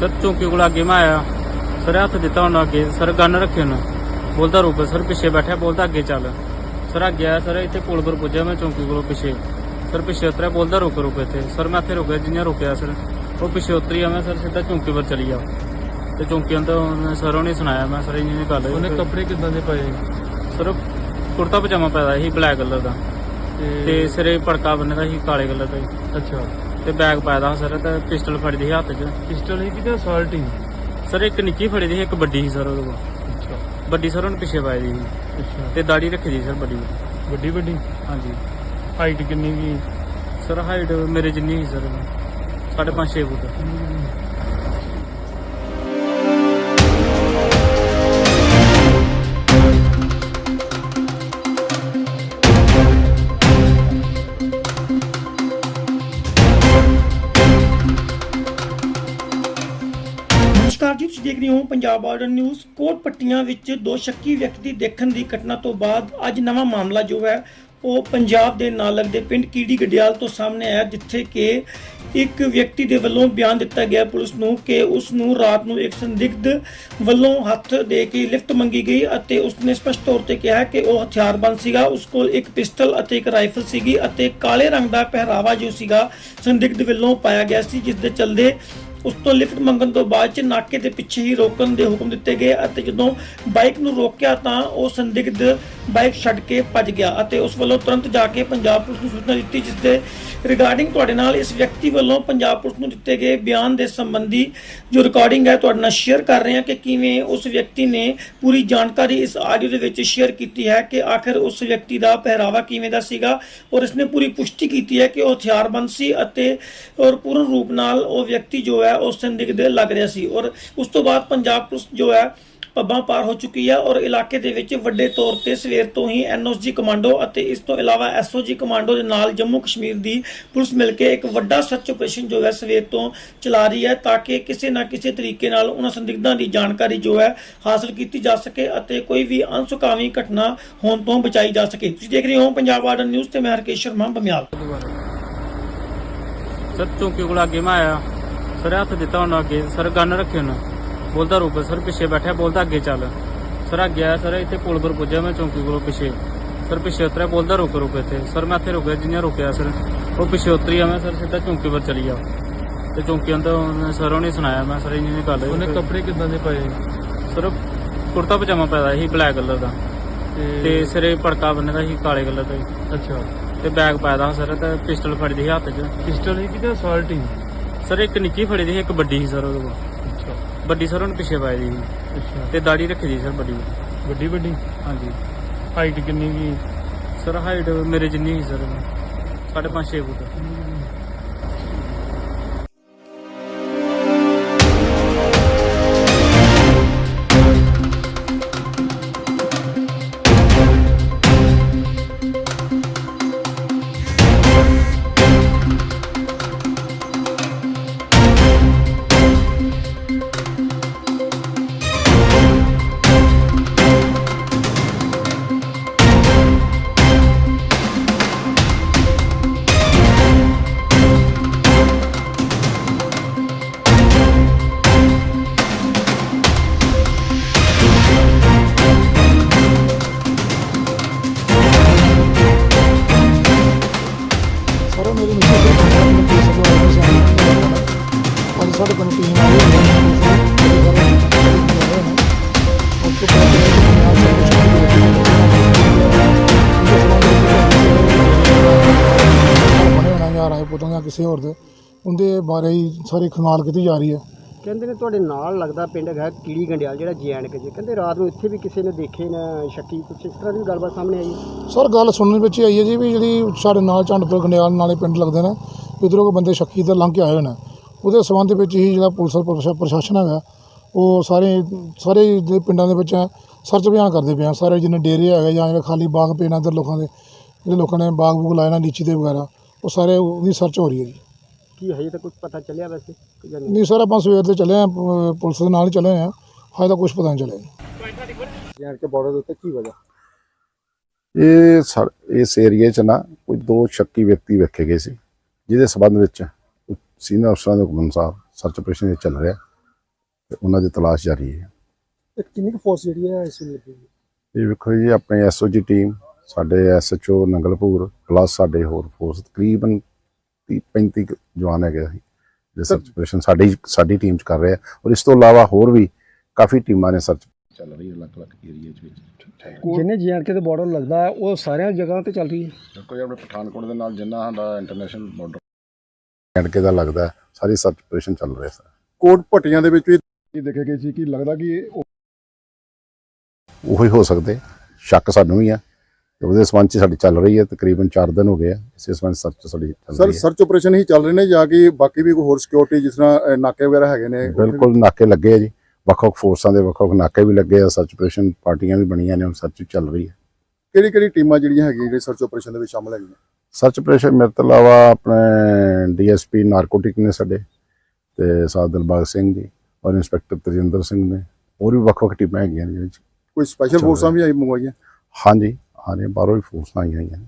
Sir ਚੌਂਕੀ ਕੋਲ ਅੱਗੇ ਮੈਂ ਆਇਆ। ਸਰ ਹੱਥ ਦਿੱਤਾ ਉਹਨੂੰ ਅੱਗੇ। ਸਰ ਗਨ ਰੱਖੇ ਉਹਨੂੰ। ਬੋਲਦਾ ਰੁਕ ਸਰ ਪਿੱਛੇ ਬੈਠਿਆ ਬੋਲਦਾ ਅੱਗੇ ਚੱਲ। ਸਰ ਅੱਗੇ ਆਇਆ ਸਰ ਇੱਥੇ ਪੁਲ ਪਰ ਪੁੱਜਿਆ ਮੈਂ ਚੌਂਕੀ ਕੋਲੋਂ ਪਿੱਛੇ। ਸਰ ਪਿੱਛੇ ਉਤਰਿਆ ਬੋਲਦਾ ਰੁਕ ਰੁਕ ਇੱਥੇ। ਸਰ ਮੈਂ ਇੱਥੇ ਰੁਕਿਆ ਜਿੰਨਾ ਰੁਕਿਆ ਸਰ। ਉਹ ਪਿੱਛੇ ਉਤਰੀ ਆ ਮੈਂ ਸਰ ਸਿੱਧਾ ਚੌਂਕੀ ਪਰ ਚਲੀ ਆ ਤੇ ਚੌਂਕੀ ਅੰਦਰ ਉਹਨੇ ਸਰ ਉਹਨੇ ਸੁਣਾਇਆ ਮੈਂ ਸਰ ਇੰਨੀ ਗੱਲ। ਉਹਨੇ ਕੱਪੜੇ ਕਿੱਦਾਂ ਦੇ ਪਾਏ? ਸਰ ਕੁੜਤਾ ਪਜਾਮਾ ਪਾਇਆ ਸੀ ਬਲੈਕ ਕਲਰ ਦਾ। ਤੇ ਸਿਰੇ ਪੜਕਾ ਬੰਨੇ ਦਾ ਸੀ ਕਾਲੇ ਕਲਰ ਦਾ। ਅੱਛਾ। ਤੇ ਬੈਗ ਪਾਇਆ ਦਾ ਸਰ ਤੇ ਪਿਸਟਲ ਫੜੀ ਦੀ ਸੀ ਹੱਥ 'ਚ। ਪਿਸਟਲ ਹੀ ਕਿਤੇ ਅਸਾਲਟ ਹੀ ਸਰ ਇੱਕ ਨਿੱਕੀ ਫੜੀ ਦੀ ਸੀ ਇੱਕ ਵੱਡੀ ਸੀ ਸਰ ਉਹਦੇ ਕੋਲ। ਅੱਛਾ। ਵੱਡੀ ਸਰ ਉਹਨੇ ਪਿੱਛੇ ਪਾਈ ਦੀ ਸੀ। ਅੱਛਾ। ਤੇ ਦਾੜੀ ਰੱਖੀ ਦੀ ਸਰ ਵੱਡੀ ਵੱਡੀ ਵੱਡੀ? ਹਾਂਜੀ। ਹਾਈਟ ਕਿੰਨੀ ਕੀ? ਸਰ ਹਾਈਟ ਮੇਰੇ ਜਿੰਨੀ ਸੀ ਸਰ। ਸਾਢੇ ਪੰਜ 6 ਫੁੱਟ। ਜੀ ਤੁਸੀਂ ਦੇਖ ਰਹੇ ਹੋ ਪੰਜਾਬ ਬਾਰਡਰ ਨਿਊਜ਼ ਕੋਟ ਪੱਟੀਆਂ ਵਿੱਚ ਦੋ ਸ਼ੱਕੀ ਵਿਅਕਤੀ ਦੇਖਣ ਦੀ ਘਟਨਾ ਤੋਂ ਬਾਅਦ ਅੱਜ ਨਵਾਂ ਮਾਮਲਾ ਜੋ ਹੈ, ਉਹ ਪੰਜਾਬ ਦੇ ਨਾਲ ਲੱਗਦੇ ਪਿੰਡ ਕੀੜੀ ਗਡਿਆਲ ਤੋਂ ਸਾਹਮਣੇ ਆਇਆ, ਜਿੱਥੇ ਕਿ ਇੱਕ ਵਿਅਕਤੀ ਦੇ ਵੱਲੋਂ ਬਿਆਨ ਦਿੱਤਾ ਗਿਆ ਪੁਲਿਸ ਨੂੰ ਕਿ ਉਸ ਨੂੰ ਰਾਤ ਨੂੰ ਇੱਕ ਸੰਦਿਗਧ ਵੱਲੋਂ ਹੱਥ ਦੇ ਕੇ ਲਿਫਟ ਮੰਗੀ ਗਈ ਅਤੇ ਉਸ ਨੇ ਸਪਸ਼ਟ ਤੌਰ ਤੇ ਕਿਹਾ ਕਿ ਉਹ ਹਥਿਆਰਬੰਦ ਸੀਗਾ। ਉਸ ਕੋਲ ਇੱਕ ਪਿਸਟਲ ਅਤੇ ਇੱਕ ਰਾਈਫਲ ਸੀਗੀ ਅਤੇ ਕਾਲੇ ਰੰਗ ਦਾ ਪਹਿਰਾਵਾ ਜੋ ਸੀਗਾ, ਸੰਦਿਗਧ ਵੱਲੋਂ ਪਾਇਆ ਗਿਆ ਸੀ, ਜਿਸ ਦੇ ਚਲਦੇ ਉਸ ਤੋਂ ਲਿਫਟ ਮੰਗਣ ਤੋਂ ਬਾਅਦ ਚ ਨਾਕੇ ਦੇ ਪਿੱਛੇ ਹੀ ਰੋਕਣ ਦੇ ਹੁਕਮ ਦਿੱਤੇ ਗਏ ਅਤੇ ਜਦੋਂ ਬਾਈਕ ਨੂੰ ਰੋਕਿਆ ਤਾਂ ਉਹ ਸੰਦਿਗਧ ਬਾਈਕ ਛੱਡ ਕੇ ਭੱਜ ਗਿਆ ਅਤੇ ਉਸ ਵੱਲੋਂ ਤੁਰੰਤ ਜਾ ਕੇ ਪੰਜਾਬ ਪੁਲਿਸ ਨੂੰ ਸੂਚਨਾ ਦਿੱਤੀ, ਜਿਸ ਦੇ ਰਿਗਾਰਡਿੰਗ ਤੁਹਾਡੇ ਨਾਲ ਇਸ ਵਿਅਕਤੀ ਵੱਲੋਂ ਪੰਜਾਬ ਪੁਲਿਸ ਨੂੰ ਦਿੱਤੇ ਗਏ ਬਿਆਨ ਦੇ ਸੰਬੰਧੀ ਜੋ ਰਿਕਾਰਡਿੰਗ ਹੈ, ਤੁਹਾਡੇ ਨਾਲ ਸ਼ੇਅਰ ਕਰ ਰਹੇ ਹਾਂ ਕਿ ਕਿਵੇਂ ਉਸ ਵਿਅਕਤੀ ਨੇ ਪੂਰੀ ਜਾਣਕਾਰੀ ਇਸ ਆਡੀਓ ਦੇ ਵਿੱਚ ਸ਼ੇਅਰ ਕੀਤੀ ਹੈ ਕਿ ਆਖਿਰ ਉਸ ਵਿਅਕਤੀ ਦਾ ਪਹਿਰਾਵਾ ਕਿਵੇਂ ਦਾ ਸੀਗਾ ਔਰ ਇਸਨੇ ਪੂਰੀ ਪੁਸ਼ਟੀ ਕੀਤੀ ਹੈ ਕਿ ਉਹ ਹਥਿਆਰਬੰਦ ਸੀ ਅਤੇ ਔਰ ਪੂਰਨ ਰੂਪ ਨਾਲ ਉਹ ਵਿਅਕਤੀ ਜੋ ਹੈ ਉਹ ਸੰਦਿਗਧ ਲੱਗ ਰਿਹਾ ਸੀ। ਔਰ ਉਸ ਤੋਂ ਬਾਅਦ ਪੰਜਾਬ ਪੁਲਿਸ ਜੋ ਹੈ, ਪੱਬਾਂ ਪਾਰ ਹੋ ਚੁੱਕੀ ਹੈ ਔਰ ਇਲਾਕੇ ਦੇ ਵਿੱਚ ਵੱਡੇ ਤੌਰ ਤੇ ਸਵੇਰ ਤੋਂ ਹੀ ਐਨਓਸਜੀ ਕਮਾਂਡੋ ਅਤੇ ਇਸ ਤੋਂ ਇਲਾਵਾ ਐਸਓਜੀ ਕਮਾਂਡੋ ਦੇ ਨਾਲ ਜੰਮੂ ਕਸ਼ਮੀਰ ਦੀ ਪੁਲਿਸ ਮਿਲ ਕੇ ਇੱਕ ਵੱਡਾ ਸਰਚ ਆਪਰੇਸ਼ਨ ਜੋ ਹੈ, ਸਵੇਰ ਤੋਂ ਚਲਾ ਰਹੀ ਹੈ ਤਾਂ ਕਿ ਕਿਸੇ ਨਾ ਕਿਸੇ ਤਰੀਕੇ ਨਾਲ ਉਹਨਾਂ ਸੰਦਿਗਧਾਂ ਦੀ ਜਾਣਕਾਰੀ ਜੋ ਹੈ, ਹਾਸਲ ਕੀਤੀ ਜਾ ਸਕੇ ਅਤੇ ਕੋਈ ਵੀ ਅਨਸੁਖਾਵੀ ਘਟਨਾ ਹੋਣ ਤੋਂ ਬਚਾਈ ਜਾ ਸਕੇ। ਤੁਸੀਂ ਦੇਖ ਰਹੇ ਹੋ ਪੰਜਾਬ ਆਰਡਰ ਨਿਊਜ਼ ਤੇ ਮੈਂ ਹਰਕੇਸ਼ ਸ਼ਰਮਾ, ਬਮਿਆਲ। ਸਰ ਚੌਂਕੀ ਕੋਲ ਅੱਗੇ ਮੈਂ ਆਇਆ ਸਰ ਹੱਥ ਦਿੱਤਾ ਉਹਨੂੰ ਅੱਗੇ। ਸਰ ਗਨ ਰੱਖੇ ਉਹਨੂੰ। ਬੋਲਦਾ ਰੁਕ ਸਰ ਪਿੱਛੇ ਬੈਠਿਆ ਬੋਲਦਾ ਅੱਗੇ ਚੱਲ। ਸਰ ਅੱਗੇ ਆਇਆ ਸਰ ਇੱਥੇ ਪੁਲ ਪਰ ਪੁੱਜਿਆ ਮੈਂ ਚੌਂਕੀ ਕੋਲੋਂ ਪਿੱਛੇ। ਸਰ ਪਿੱਛੇ ਉਤਰਿਆ ਬੋਲਦਾ ਰੁਕ ਰੁਕ ਇੱਥੇ। ਸਰ ਮੈਂ ਇੱਥੇ ਰੁਕਿਆ ਜਿੰਨਾ ਰੁਕਿਆ ਸਰ ਉਹ ਪਿੱਛੇ ਉਤਰੀ ਆ ਮੈਂ ਸਰ ਸਿੱਧਾ ਚੌਂਕੀ ਪਰ ਚਲੀ ਆ। ਤੇ ਚੌਂਕੀ ਅੰਦਰ ਸਰ ਉਹਨੇ ਸੁਣਾਇਆ ਮੈਂ ਸਰ ਇੰਨੀ ਗੱਲ। ਉਹਨੇ ਕੱਪੜੇ ਕਿੱਦਾਂ ਦੇ ਪਾਏ? ਸਰ ਕੁੜਤਾ ਪਜਾਮਾ ਪਾਇਆ ਸੀ ਬਲੈਕ ਕਲਰ ਦਾ। ਤੇ ਸਿਰੇ ਪੜਕਾ ਬੰਨੇ ਦਾ ਸੀ ਕਾਲੇ ਕਲਰ ਦਾ। ਅੱਛਾ। ਤੇ ਬੈਗ ਪਾਇਆ ਦਾ ਸਰ ਤੇ ਪਿਸਟਲ ਫੜੀ ਦੀ ਸੀ ਹੱਥ 'ਚ। ਪਿਸਟਲ ਹੀ ਕਿਤੇ ਅਸਾਲਟ ਹੀ? ਸਰ ਇੱਕ ਨਿੱਕੀ ਫੜੀ ਦੀ ਸੀ ਇੱਕ ਵੱਡੀ ਸੀ ਸਰ ਉਹਦੇ ਕੋਲ। ਅੱਛਾ। ਵੱਡੀ ਸਰ ਉਹਨੇ ਪਿੱਛੇ ਪਾਈ ਦੀ ਸੀ। ਅੱਛਾ। ਤੇ ਦਾੜੀ ਰੱਖੀ ਦੀ ਸਰ ਵੱਡੀ। ਵੱਡੀ ਵੱਡੀ? ਹਾਂਜੀ। ਹਾਈਟ ਕਿੰਨੀ ਕੀ? ਸਰ ਹਾਈਟ ਮੇਰੇ ਜਿੰਨੀ ਸੀ ਸਰ। ਸਾਢੇ ਪੰਜ 6 ਫੁੱਟ। ਕਿਸੇ ਹੋਰ ਦੇ। ਉਹਦੇ ਬਾਰੇ ਹੀ ਸਾਰੀ ਖਮਾਲ ਕੀਤੀ ਜਾ ਰਹੀ ਹੈ। ਕਹਿੰਦੇ ਨੇ ਤੁਹਾਡੇ ਨਾਲ ਲੱਗਦਾ ਪਿੰਡ ਹੈਗਾ ਕੀੜੀ ਗੰਡਿਆਲ ਜਿਹੜਾ ਜੈਨਕ ਜੀ। ਕਹਿੰਦੇ ਰਾਤ ਨੂੰ ਇੱਥੇ ਵੀ ਕਿਸੇ ਨੇ ਦੇਖੇ ਨਾ ਸ਼ੱਕੀ ਕੁਛ? ਇਸ ਤਰ੍ਹਾਂ ਦੀ ਗੱਲਬਾਤ ਸਾਹਮਣੇ ਆਈ ਹੈ। ਸਰ ਗੱਲ ਸੁਣਨ ਵਿੱਚ ਆਈ ਹੈ ਜੀ ਵੀ ਜਿਹੜੀ ਸਾਡੇ ਨਾਲ ਝੰਡਪੁਰ ਗੰਡਿਆਲ ਨਾਲੇ ਪਿੰਡ ਲੱਗਦੇ ਨੇ ਇੱਧਰੋਂ ਕੋ ਬੰਦੇ ਸ਼ੱਕੀ ਤੇ ਲੰਘ ਕੇ ਆਏ ਹੋਏ ਨੇ। ਉਹਦੇ ਸੰਬੰਧ ਵਿੱਚ ਹੀ ਜਿਹੜਾ ਪੁਲਿਸ ਪ੍ਰਸ਼ਾਸਨ ਹੈਗਾ ਉਹ ਸਾਰੇ ਸਾਰੇ ਜਿਹੜੇ ਪਿੰਡਾਂ ਦੇ ਵਿੱਚ ਸਰਚ ਅਭਿਆਨ ਕਰਦੇ ਪਏ ਆ। ਸਾਰੇ ਜਿੰਨੇ ਡੇਰੇ ਹੈਗੇ ਜਾਂ ਜਿਹੜੇ ਖਾਲੀ ਬਾਗ ਨੇ ਇੱਧਰ ਲੋਕਾਂ ਦੇ ਜਿਹੜੇ ਲੋਕਾਂ ਨੇ ਬਾਗ ਬੂਗ ਲਾਏ ਨੇ ਲੀਚੀ ਦੇ ਵਗੈਰਾ। ਉਹ ਸਾਰੇ ਉਹਦੀ ਸਰਚ ਹੋ ਰਹੀ ਹੈ ਜੀ। ਕੀ ਹਜੇ ਤੱਕ ਕੁਝ ਪਤਾ ਚੱਲਿਆ ਵੈਸੇ ਕਿ ਜਾਂ ਨਹੀਂ? ਨਹੀਂ ਸਰ ਆਪਾਂ ਸਵੇਰ ਦੇ ਚੱਲੇ ਆ ਪੁਲਿਸ ਦੇ ਨਾਲ ਹੀ ਚੱਲੇ ਆ ਹਜੇ ਤਾਂ ਕੁਝ ਪਤਾ ਨਹੀਂ ਚੱਲਿਆ ਜੀ। ਜੈਨਕ ਬਾਰਡਰ ਦੇ ਉੱਤੇ ਕੀ ਵਜ੍ਹਾ? ਇਹ ਸਰ ਇਸ ਏਰੀਏ 'ਚ ਨਾ ਕੋਈ ਦੋ ਸ਼ੱਕੀ ਵਿਅਕਤੀ ਵੇਖੇ ਗਏ ਸੀ ਜਿਹਦੇ ਸਬੰਧ ਵਿੱਚ ਸੀਨੀਅਰ ਅਫਸਰਾਂ ਦੇ ਹੁਕਮ ਅਨੁਸਾਰ ਸਰਚ ਆਪਰੇਸ਼ਨ ਇਹ ਚੱਲ ਰਿਹਾ ਤੇ ਉਹਨਾਂ ਦੀ ਤਲਾਸ਼ ਜਾਰੀ ਹੈ। ਕਿੰਨੀ ਕੁ ਫੋਰਸ ਜਿਹੜੀ ਹੈ ਇਸ ਵੇਲੇ? ਲੱਗੀ ਇਹ ਵੇਖੋ ਜੀ ਆਪਣੇ ਐਸਓਜੀ ਟੀਮ ਸਾਡੇ ਐਸਐਚਓ ਨੰਗਲਪੁਰ ਪਲੱਸ ਸਾਡੇ ਹੋਰ ਫੋਰਸ ਤਕਰੀਬਨ 30 35 ਕੁ ਜਵਾਨ ਹੈਗੇ ਸੀ ਜੇ ਸਰਚ ਆਪਰੇਸ਼ਨ ਸਾਡੀ ਸਾਡੀ ਟੀਮ ਚ ਕਰ ਰਹੇ ਆ। ਔਰ ਇਸ ਤੋਂ ਇਲਾਵਾ ਹੋਰ ਵੀ ਕਾਫੀ ਟੀਮਾਂ ਨੇ ਸਰਚ ਚੱਲ ਰਹੀ ਹੈ ਅਲੱਗ-ਅਲੱਗ ਏਰੀਆ ਚ ਵਿੱਚ ਜਿੰਨੇ ਜੀਐਨਕੇ ਦੇ ਬਾਰਡਰ ਲੱਗਦਾ ਹੈ ਉਹ ਸਾਰਿਆਂ ਜਗ੍ਹਾ ਤੇ ਚੱਲ ਰਹੀ ਹੈ। ਦੇਖੋ ਜੀ ਆਪਣੇ ਪਠਾਨਕੋਟ ਦੇ ਨਾਲ ਜਿੰਨਾ ਸਾਡਾ ਇੰਟਰਨੈਸ਼ਨਲ ਬਾਰਡਰ ਐਂਡ ਦਾ ਲੱਗਦਾ ਹੈ, ਸਾਰੀ ਸਰਚ ਆਪਰੇਸ਼ਨ ਚੱਲ ਰਿਹਾ ਸਰ ਕੋਟ ਭੱਟੀਆਂ ਦੇ ਵਿੱਚ ਵੀ ਇਹ ਦੇਖੇ ਗਏ ਸੀ ਕਿ ਲੱਗਦਾ ਕਿ ਉਹੀ ਹੋ ਸਕਦੇ ਸ਼ੱਕ ਸਾਨੂੰ ਵੀ ਆ। ਉਹਦੇ ਸੰਬੰਧ ਚ ਸਾਡੀ ਚੱਲ ਰਹੀ ਹੈ ਤਕਰੀਬਨ 4 ਦਿਨ ਹੋ ਗਏ ਆ। ਇਸੇ ਸੰਬੰਧ ਸਰਚ ਸਾਡੀ ਚੱਲ ਸਰ ਹੈ। ਸਰਚ ਆਪਰੇਸ਼ਨ ਹੀ ਚੱਲ ਰਹੇ ਨੇ ਜਾਂ ਕਿ ਬਾਕੀ ਵੀ ਕੋਈ ਹੋਰ ਸਿਕਿਉਰਿਟੀ ਜਿਸ ਤਰ੍ਹਾਂ ਅਹ, ਨਾਕੇ ਵਗੈਰਾ ਹੈਗੇ ਨੇ? ਬਿਲਕੁਲ ਨਾਕੇ ਲੱਗੇ ਆ ਜੀ। ਵੱਖ-ਵੱਖ ਫੋਰਸਾਂ ਦੇ ਵੱਖ-ਵੱਖ ਨਾਕੇ ਵੀ ਲੱਗੇ ਆ ਸਰਚ ਆਪਰੇਸ਼ਨ ਪਾਰਟੀਆਂ ਵੀ ਬਣੀਆਂ ਨੇ ਸਰਚ ਚੱਲ ਰਹੀ ਹੈ। ਕਿਹੜੀ ਕਿਹੜੀ ਟੀਮਾਂ ਜਿਹੜੀਆਂ ਹੈਗੀਆਂ ਜਿਹੜੇ ਸਰਚ ਆਪਰੇਸ਼ਨ ਦੇ ਵਿੱਚ ਸ਼ਾਮਲ ਹੈਗੀਆਂ? ਸਰਚ ਆਪਰੇਸ਼ਨ ਮੇਰੇ ਤੋਂ ਇਲਾਵਾ ਆਪਣੇ ਡੀਐਸਪੀ ਨਾਰਕੋਟਿਕ ਨੇ ਸਾਡੇ ਤੇ ਸਾਧ ਦਿਲਬਾਗ ਸਿੰਘ ਜੀ ਔਰ ਇੰਸਪੈਕਟਰ ਤਜਿੰਦਰ ਸਿੰਘ ਨੇ। ਹੋਰ ਵੀ ਵੱਖ-ਵੱਖ ਟੀਮਾਂ ਹੈਗੀਆਂ ਨੇ ਜਿਹਦੇ ਵਿੱਚ। ਕੋਈ ਸਪੈਸ਼ਲ ਫੋਰਸਾਂ। ਵੀ ਆਈ ਮੰਗਵਾਈਆਂ? ਹਾਂਜੀ। ਆ ਰਹੇ ਬਾਹਰੋਂ ਵੀ ਫੋਰਸਾਂ ਆਈਆਂ ਹੋਈਆਂ